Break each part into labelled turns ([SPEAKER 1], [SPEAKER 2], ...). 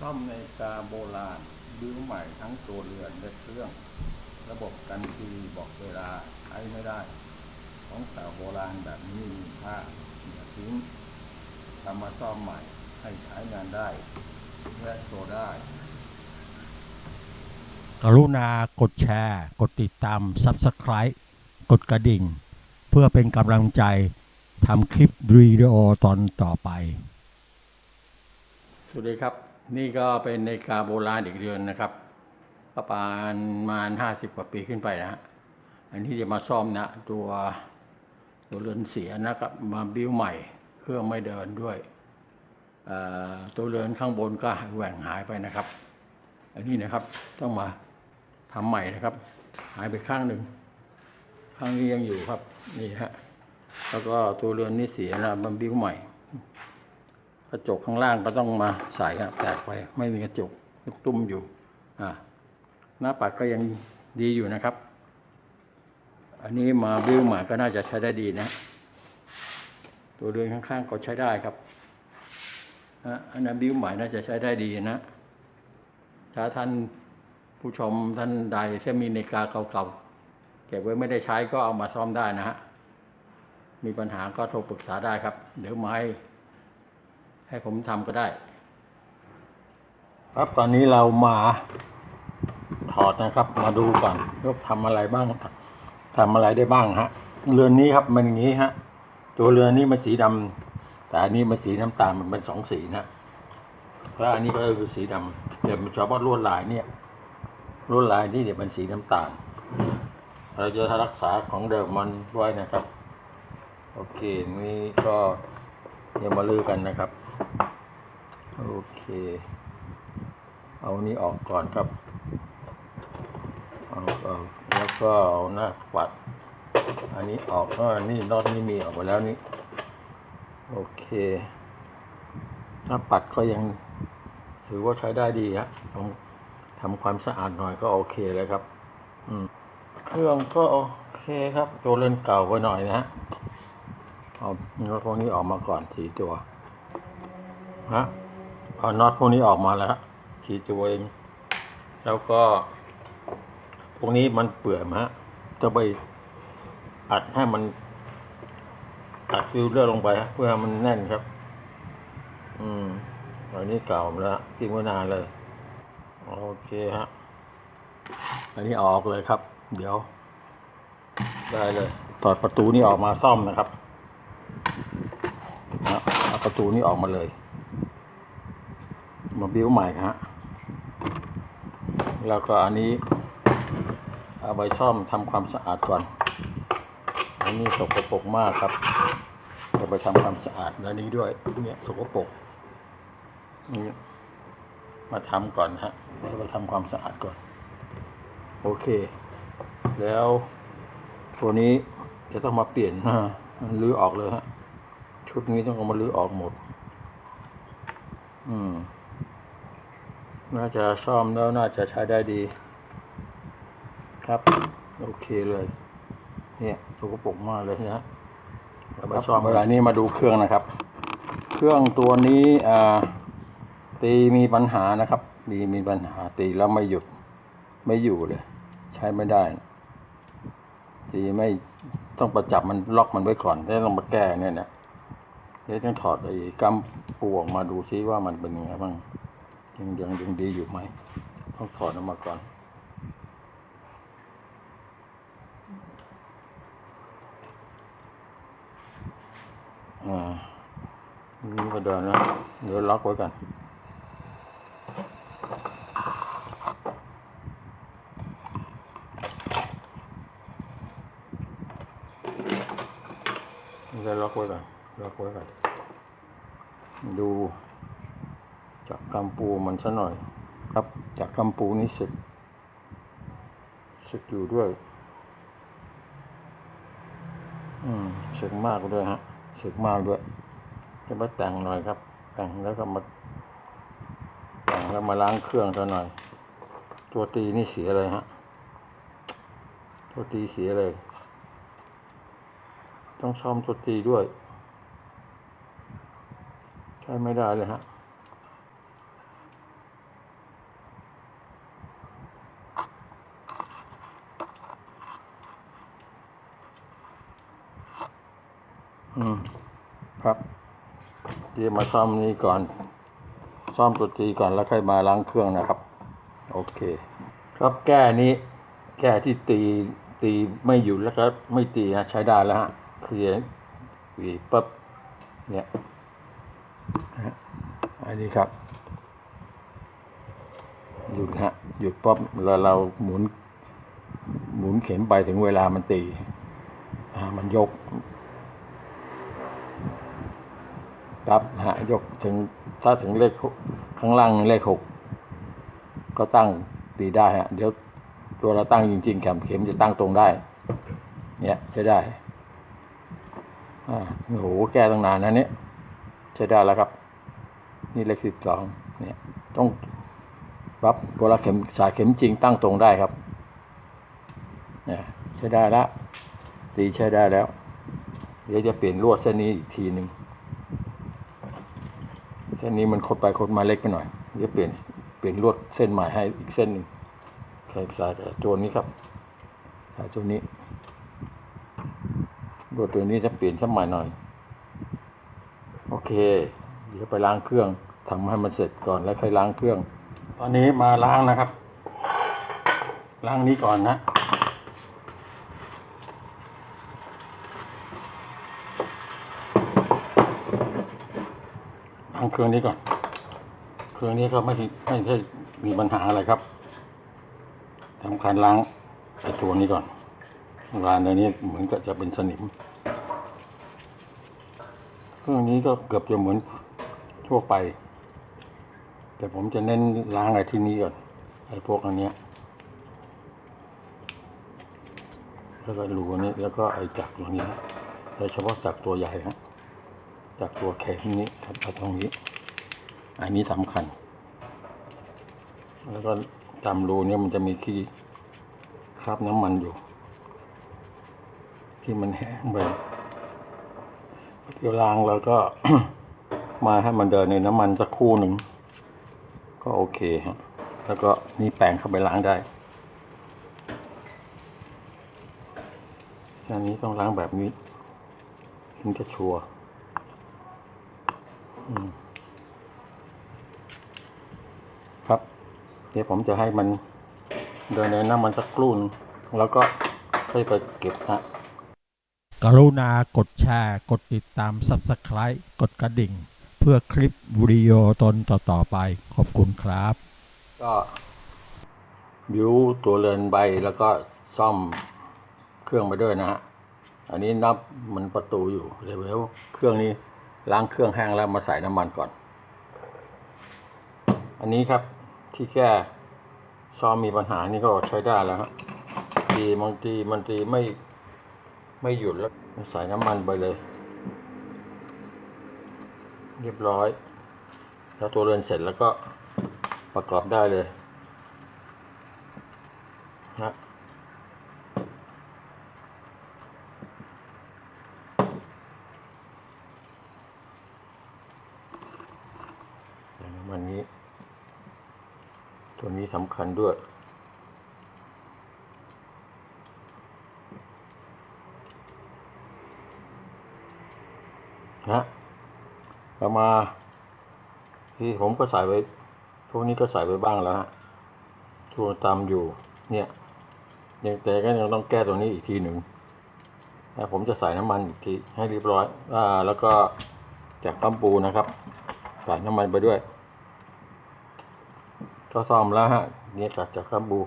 [SPEAKER 1] ซ่อมในกาโบราณบิ้วใหม่ทั้งตัวเรือนและเครื่อง ระบบกันทีบอกเวลาใช้ไม่ได้ ของเก่าโบราณแบบนี้มีค่าอย่าทิ้งทำมาซ่อมใหม่ให้ใช้งานได้และโชได้
[SPEAKER 2] กรุณากดแชร์ กดติดตาม Subscribe กดกระดิ่ง เพื่อเป็นกำลังใจทำคลิปวิดีโอตอนต่อไป
[SPEAKER 1] สวัสดีครับ นี่ก็เป็นนาฬิกาโบราณอีกเรือนนะครับประมาณมาห้าสิบกว่าปีขึ้นไปนะฮะอันนี้จะมาซ่อมนะตัวตัวเรือนเสียนะครับมาบิ้วใหม่ เครื่องไม่เดินด้วยตัวเรือนข้างบนก็แหว่งหายไปนะครับ อันนี้นะครับต้องมาทำใหม่นะครับ หายไปข้างหนึ่งข้างนี้ยังอยู่ครับนี่ฮะแล้วก็ตัวเรือนนี่เสียนะมันบิ้วใหม่ กระจกข้างล่างก็ต้องมาใส่ครับแตกไปไม่มีกระจกตุ้มอยู่หน้าปัดก็ยังดีอยู่นะครับ อันนี้มาบิ้วใหม่ก็น่าจะใช้ได้ดีนะ ตัวเรือนข้างๆก็ใช้ได้ครับอะอันนั้นบิ้วใหม่น่าจะใช้ได้ดีนะถ้าท่านผู้ชมท่านใดที่มีนาฬิกาเก่าๆเก็บไว้ไม่ได้ใช้ก็เอามาซ่อมได้นะฮะมีปัญหาก็โทรปรึกษาได้ครับ เดี๋ยวมา ให้ผมทำก็ได้ ครับตอนนี้เรามาถอดนะครับ มาดูก่อนว่าทำอะไรบ้างทำอะไรได้บ้างฮะเรือนนี้ครับมันอย่างนี้ฮะตัวเรือนนี้มันสีดำแต่อันนี้มันสีน้ำตาลมันเป็นสองสีนะแล้วอันนี้ก็คือสีดำเดี๋ยวมันชอบว่าลวดลายเนี่ยลวดลายนี่เดี๋ยวมันสีน้ำตาล เราจะรักษาของเดิมมันไว้นะครับ โอเค นี่ก็เดี๋ยวมาลือกันนะครับ โอเค เอานี้ออกก่อนครับ เอาออกแล้วก็เอาหน้าปัด อันนี้ออกก็นนี้น็อตนี่มีออกไปแล้วนี่ โอเค หน้าปัดก็ยังถือว่าใช้ได้ดีฮะต้องทำความสะอาดหน่อยก็โอเคเลยครับ อืมเครื่องก็โอเคครับตัวเล่นเก่าไปหน่อยนะฮะเอาน็อพวกนี้ออกมาก่อนสีตัว ฮะเอาน็อตพวกนี้ออกมาแล้วสี่ตัวเองแล้วก็พวกนี้มันเปื่อยมะจะไปอัดให้มันอัดฟิลเลอร์ลงไปฮะเพื่อให้มันแน่นครับ อืมอันนี้เก่าแล้วทิ้งไว้นานเลย โอเคฮะ อันนี้ออกเลยครับ เดี๋ยว ได้เลยถอดประตูนี้ออกมาซ่อมนะครับนะเอาประตูนี้ออกมาเลย บิ้วใหม่ฮะแล้วก็อันนี้เอาไปซ่อมทำความสะอาดก่อน อันนี้สกปรกมากครับเอาไปทำความสะอาดแล้วนี้ด้วยเนี่ยสกปรกนี่มาทำก่อนฮะแล้วไปทำความสะอาดก่อน โอเค แล้วตัวนี้จะต้องมาเปลี่ยนนะรื้อออกเลยฮะ ชุดนี้ต้องเอามาลื้อออกหมด อืม น่าจะซ่อมแล้วน่าจะใช้ได้ดี ครับ โอเคเลย เนี่ยตัวกระปุกมากเลยนะเราไปซ่อมเวลานี้มาดูเครื่องนะครับ เครื่องตัวนี้อ่าตีมีปัญหานะครับมีมีปัญหาตีแล้วไม่หยุดไม่อยู่เลย ใช้ไม่ได้ตีไม่ต้องประจับมันล็อกมันไว้ก่อนแล้วต้องมาแก้เนี่ยนะเดี๋ยวต้องถอดไอ้กำปูออกมาดูซิว่ามันเป็นยังไงบ้าง ยังยังยังดีอยู่ไหมต้องถอดออกมาก่อน อ่านี่ก็เดินนะเดี๋ยวล็อกไว้กันนี่ก็ล็อกไว้ก่อนล็อกไว้ก่อนดู กกำปูมันซะหน่อย ครับจากกำปูนี่สึกสึกอยู่ด้วย อืมสึกมากด้วยฮะสึกมากด้วย จะมาแต่งหน่อยครับ แต่งแล้วก็มาแต่งแล้วมาล้างเครื่องซะหน่อย ตัวตีนี่เสียเลยฮะ ตัวตีเสียเลย ต้องซ่อมตัวตีด้วย ใช้ไม่ได้เลยฮะ ครับเดี๋ยวมาซ่อมนี้ก่อน ซ่อมตัวตีก่อนแล้วค่อยมาล้างเครื่องนะครับ โอเค ครับแก้นี้ แก้ที่ตีตีไม่อยู่แล้วก็ไม่ตีฮะใช้ได้แล้วฮะเคลียร์วีปั๊บเนี่ยฮะอันนี้ครับ หยุดฮะ หยุดปั๊บแล้วเราหมุน หมุนเข็มไปถึงเวลามันตี มันยก ปั๊บฮะยกถึงถ้าถึงเลขข้างล่างเลขหกก็ตั้งตีได้ฮะเดี๋ยวตัวเราตั้งจริงๆเข็มเข็มจะตั้งตรงได้ เนี่ยใช้ได้อ่าโอ้โหแก้ตั้งนานนะเนี่ยใช้ได้แล้วครับ นี่เลขสิบสองเนี่ยต้องปั๊บเวลาเข็มสายเข็มจริงตั้งตรงได้ครับเนี่ยใช้ได้แล้วตีใช้ได้แล้วเดี๋ยวจะเปลี่ยนลวดเส้นนี้อีกทีหนึ่ง เส้นนี้มันคดไปคดมาเล็กไปหน่อยเดี๋ยวเปลี่ยนเปลี่ยนลวดเส้นใหม่ให้อีกเส้นหนึ่งใส่สายตัวนี้ครับสายตัวนี้ลวดตัวนี้จะเปลี่ยนสมัยหน่อย โอเค เดี๋ยวไปล้างเครื่องทำให้มันเสร็จก่อนแล้วค่อยล้างเครื่อง ตอนนี้มาล้างนะครับ ล้างนี้ก่อนนะ ล้างเครื่องนี้ก่อน เครื่องนี้ก็ไม่ไม่ใช่มีปัญหาอะไรครับทำการล้างไอ้ตัวนี้ก่อนร้านในนี้เหมือนกับจะเป็นสนิม เครื่องนี้ก็เกือบจะเหมือนทั่วไป แต่ผมจะเน้นล้างไอ้ที่นี้ก่อนไอ้พวกอันเนี้ยแล้วก็รูนี้แล้วก็ไอ้จักรตัวนี้โดยเฉพาะจักรตัวใหญ่ฮะ จากตัวแข็งนี้ครับเอาตรงนี้ อันนี้สำคัญ แล้วก็ตามรูเนี่ยมันจะมีขี้คราบน้ำมันอยู่ ที่มันแห้งไปเดี๋ยวล้างแล้วก็มาให้มันเดินในน้ำมันสักคู่หนึ่ง ก็โอเคฮะแล้วก็นี่แปรงเข้าไปล้างได้อันนี้ต้องล้างแบบนี้ถึงจะชัวร์ ครับ เดี๋ยวผมจะให้มันเดินในน้ำมันสักครู่นึงแล้วก็ค่อยไปเก็บฮะ
[SPEAKER 2] กรุณากดแชร์ กดติดตาม Subscribe กดกระดิ่ง เพื่อคลิปวิดีโอตนต่อ ๆ ไป ขอบคุณครับ
[SPEAKER 1] ก็บิวตัวเรือนใบแล้วก็ซ่อมเครื่องไปด้วยนะฮะ อันนี้นับมันประตูอยู่ เดี๋ยวเครื่องนี้ ล้างเครื่องแห้งแล้วมาใส่น้ำมันก่อน อันนี้ครับที่แก้ซอมมีปัญหานี่ก็ใช้ได้แล้วฮะตีบางทีมันตีไม่ไม่หยุดแล้วใส่น้ำมันไปเลย เรียบร้อย แล้วตัวเรือนเสร็จแล้วก็ประกอบได้เลยนะ ใส่น้ำมันนี้ ตัวนี้สำคัญด้วย นะเรามา ที่ผมก็ใส่ไว้พวกนี้ก็ใส่ไว้บ้างแล้วฮะทัวตามอยู่ เนี่ย ยังแต่ก็ยังต้องแก้ตัวนี้อีกทีหนึ่งแล้วผมจะใส่น้ำมันอีกทีให้เรียบร้อย อ่า แล้วก็จากปั๊มปูนะครับ ใส่น้ำมันไปด้วย ก็ซ่อมแล้วฮะเนี่ยจากจากปั๊มปู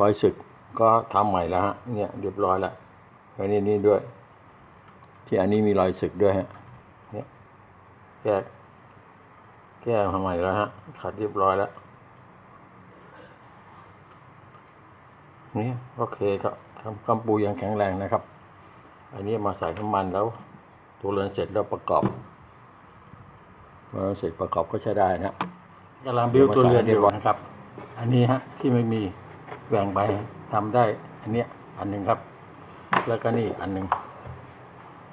[SPEAKER 1] รอยสึกก็ทำใหม่แล้วฮะเนี่ยเรียบร้อยแล้วแล้วนี่นี่ด้วย ที่อันนี้มีรอยสึกด้วยฮะเนี่ยแก้แก้ทำไมแล้วฮะขัดเรียบร้อยแล้วนี่โอเคครับทำกำปูยังแข็งแรงนะครับ อันนี้มาใส่น้ำมันแล้ว ตัวเรือนเสร็จแล้วประกอบเมื่อเสร็จประกอบก็ใช้ได้นะ กำลังบิ้วตัวเรือนอยู่นะครับ อันนี้ฮะที่ไม่มีแบ่งไปทำได้ อันเนี้ยอันหนึ่งครับ แล้วก็นี่อันหนึ่ง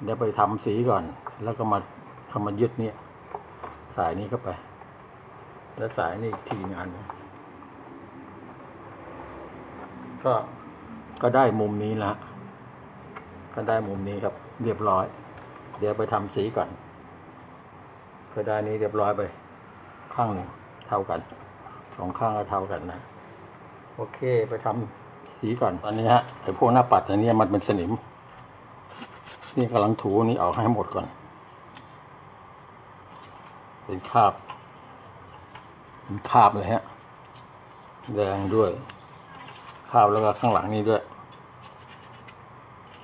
[SPEAKER 1] เดี๋ยวไปทำสีก่อน แล้วก็มาทำมายึดเนี่ย สายนี้เข้าไป แล้วสายนี่อีกทีงานหนึ่งก็ก็ได้มุมนี้ละก็ได้มุมนี้ครับ เรียบร้อย เดี๋ยวไปทำสีก่อนเพดานนี้เรียบร้อยไปข้างหนึ่ง ท่ากันสองข้างก็เท่ากันนะ โอเคไปทำสีก่อนตอนนี้ฮะไอ้พวกหน้าปัดอันนี้มันเป็นสนิม นี่กำลังถูนี่ออกให้หมดก่อน เป็นคราบเป็นคราบเลยฮะ แดงด้วยคราบแล้วก็ข้างหลังนี้ด้วย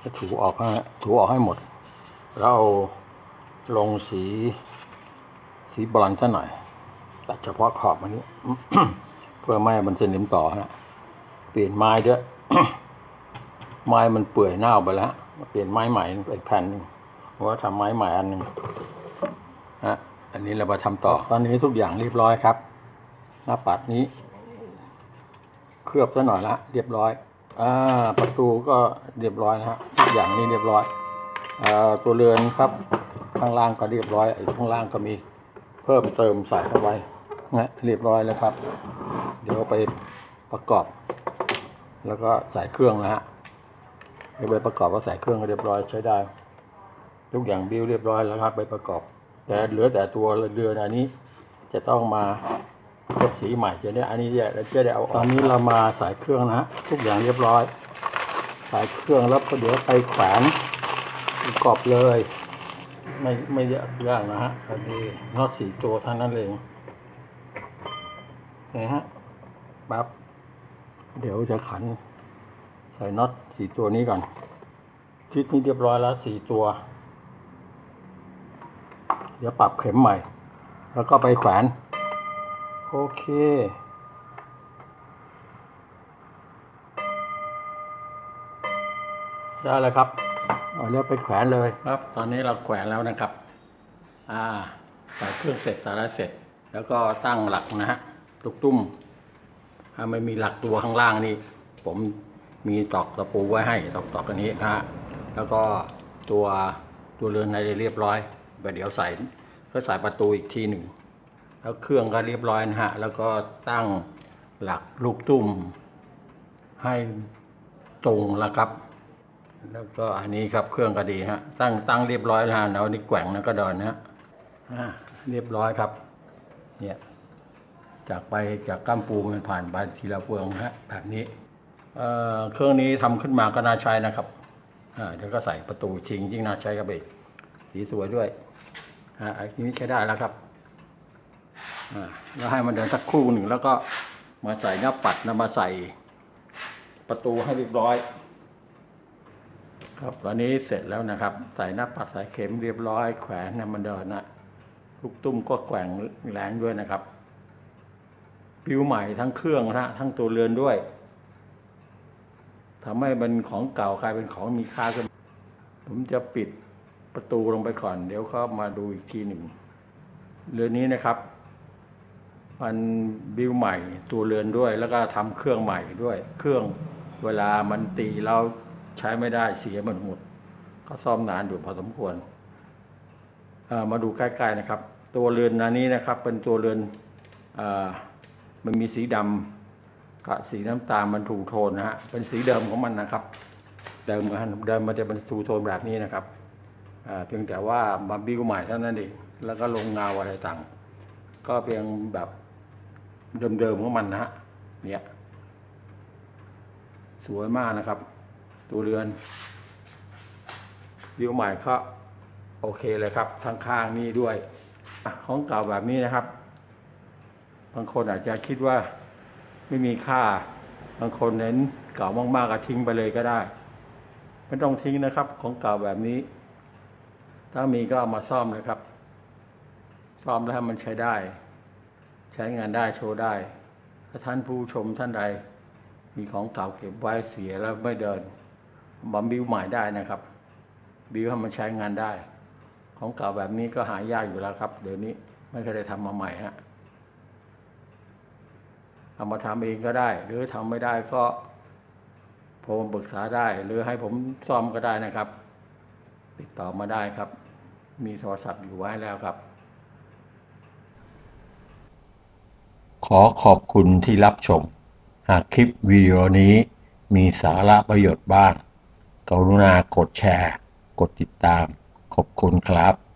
[SPEAKER 1] จะถูออกฮะถูออกให้หมด แล้วเอาลงสีสีบอลซะหน่อย ตัดเฉพาะขอบมันนี้ เพื่อไม่ให้มันเส้นิมต่อฮะเปลี่ยนไม้ด้วยไม้มันเปื่อยเน่าไปแล้วเปลี่ยนไม้ใหม่อีกแผ่นหนึ่งเพราะว่าทำไม้ใหม่อันหนึ่งฮะอันนี้เรามาทำต่อ ตอนนี้ทุกอย่างเรียบร้อยครับ หน้าปัดนี้ เคลือบซะหน่อยละเรียบร้อยอ่าประตูก็เรียบร้อยนะฮะทุกอย่างนี้เรียบร้อยอ่าตัวเรือนครับ ข้างล่างก็เรียบร้อยข้างล่างก็มีเพิ่มเติมใส่เข้าไว้ นะเรียบร้อยแล้วครับ เดี๋ยวไปประกอบ แล้วก็ใส่เครื่องนะฮะเดี๋ยวไปประกอบก็ใส่เครื่องเรียบร้อยใช้ได้ ทุกอย่างบิวเรียบร้อยแล้วครับ ไปประกอบ แต่เหลือแต่ตัวเรือนอันนี้ จะต้องมาเก็บสีใหม่จะได้อันนี้จะจะได้เอาออกตอนนี้เรามาใส่เครื่องนะฮะทุกอย่างเรียบร้อยใส่เครื่องแล้วก็เดี๋ยวไปแขวนประกอบเลย ไม่ไม่ยากนะฮะอันนี้น็อตสีตัวเท่านั้นเอง นะฮะปั๊บเดี๋ยวจะขันใส่น็อตสี่ตัวนี้ก่อนคิดนี้เรียบร้อยแล้วสี่ตัว เดี๋ยวปรับเข็มใหม่ แล้วก็ไปแขวน โอเคได้แล้วครับเอาแล้วไปแขวนเลยครับ ตอนนี้เราแขวนแล้วนะครับ อ่าใส่เครื่องเสร็จสาระเสร็จ แล้วก็ตั้งหลักนะฮะ ตุกตุ้มถ้าไม่มีหลักตัวข้างล่างนี่ ผมมีตอกตะปูไว้ให้ตอกตอกอันนี้นะฮะแล้วก็ตัวตัวเรือนในเรียบร้อยไปเดี๋ยวใส่ก็ใส่ประตูอีกทีหนึ่งแล้วเครื่องก็เรียบร้อยนะฮะแล้วก็ตั้งหลักลูกตุ้ม ให้ตรงแล้วครับ แล้วก็อันนี้ครับเครื่องก็ดีฮะตั้งตั้งเรียบร้อยแล้วฮะแล้วนี่แกว่งนะก็ดินนะฮะอ่าเรียบร้อยครับ เนี่ย จากไปจากก้ามปูมันผ่านไปทีละเฟืองฮะแบบนี้เเครื่องนี้ทำขึ้นมาก็น่าใช้นะครับเดี๋ยวก็ใส่ประตูทิ้งยิ่งน่าใช้กับอีกสีสวยด้วยอ่าอันนี้ใช้ได้แล้วครับอ่าแล้วให้มันเดินสักครู่หนึ่งแล้วก็มาใส่หน้าปัดนะมาใส่ประตูให้เรียบร้อย ครับตอนนี้เสร็จแล้วนะครับ ใส่หน้าปัดใส่เข็มเรียบร้อย แขวนนะมันเดินนะลูกตุ้มก็แกว่งแรงด้วยนะครับ ผิวใหม่ทั้งเครื่องนะทั้งตัวเรือนด้วยทำให้มันของเก่ากลายเป็นของมีค่าขึ้นผมจะปิดประตูลงไปก่อน เดี๋ยวเขามาดูอีกทีหนึ่งเรือนนี้นะครับ มันบิวใหม่ตัวเรือนด้วย แล้วก็ทำเครื่องใหม่ด้วย เครื่องเวลามันตีเราใช้ไม่ได้เสียมันหมดก็ซ่อมนานอยู่พอสมควรมาดูใกล้ๆนะครับ ตัวเรือนอันนี้นะครับ เป็นตัวเรือนอ มันมีสีดำกับสีน้ำตาลมันถูกโทนนะฮะเป็นสีเดิมของมันนะครับ เดิมมันเดิมมันจะเป็นถูโทนแบบนี้นะครับเพียงแต่ว่ามาบิ้วใหม่เท่านั้นเองแล้วก็ลงเงาอะไรต่าง ก็เพียงแบบเดิมๆของมันนะฮะเนี่ยสวยมากนะครับ ตัวเรือนบิ้วใหม่ก็โอเคเลยครับทั้งข้างนี่ด้วยอของเก่าแบบนี้นะครับ บางคนอาจจะคิดว่าไม่มีค่า บางคนเน้นเก่ามากๆก็ทิ้งไปเลยก็ได้ ไม่ต้องทิ้งนะครับ ของเก่าแบบนี้ ถ้ามีก็เอามาซ่อมนะครับ ซ่อมแล้วให้มันใช้ได้ ใช้งานได้โชว์ได้ ถ้าท่านผู้ชมท่านใด มีของเก่าเก็บไว้เสียแล้วไม่เดินบัมบิวใหม่ได้นะครับ บิวให้มันใช้งานได้ ของเก่าแบบนี้ก็หายากอยู่แล้วครับ เดี๋ยวนี้ไม่เคยได้ทำมาใหม่ฮะ เอามาทำเองก็ได้ หรือทำไม่ได้ก็ผมปรึกษาได้ หรือให้ผมซ่อมก็ได้นะครับ ติดต่อมาได้ครับ มีโทรศัพท์อยู่ไว้แล้วครับ ขอขอบคุณที่รับชม หากคลิปวิดีโอนี้มีสาระประโยชน์บ้าง กรุณากดแชร์ กดติดตาม ขอบคุณครับ